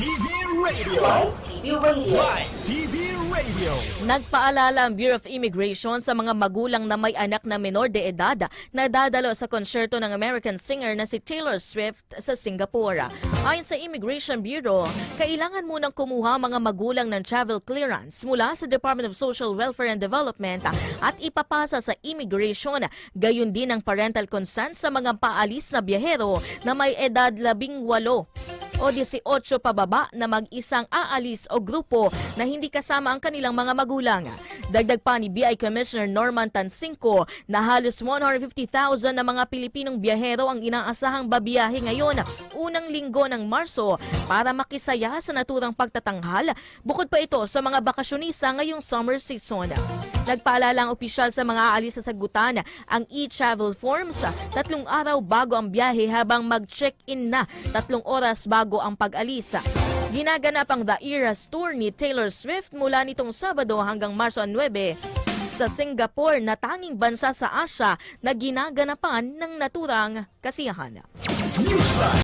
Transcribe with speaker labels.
Speaker 1: TV Radio.
Speaker 2: TV Radio.
Speaker 1: Live TV Radio.
Speaker 3: Nagpaalala ang Bureau of Immigration sa mga magulang na may anak na menor de edad na dadalo sa konsyerto ng American singer na si Taylor Swift sa Singapore. Ayon sa Immigration Bureau, kailangan munang kumuha mga magulang ng travel clearance mula sa Department of Social Welfare and Development at ipapasa sa immigration. Gayon din ang parental consent sa mga paalis na biyahero na may edad labing walo o 18 pababa na mag-isang aalis o grupo na hindi kasama ang kanilang mga magulang. Dagdag pa ni BI Commissioner Norman Tansinko na halos 150,000 na mga Pilipinong biyahero ang inaasahang babiyahe ngayon unang linggo ng Marso para makisaya sa naturang pagtatanghal bukod pa ito sa mga bakasyonista ngayong summer season. Nagpaalala ang opisyal sa mga aalis sa sagutan ang e-travel forms tatlong araw bago ang biyahe habang mag-check-in na tatlong oras bago ang pag-alis. Ginaganap ang The Eras Tour ni Taylor Swift mula nitong Sabado hanggang Marso 9 sa Singapore na tanging bansa sa Asya na ginaganapan ng naturang kasiyahan.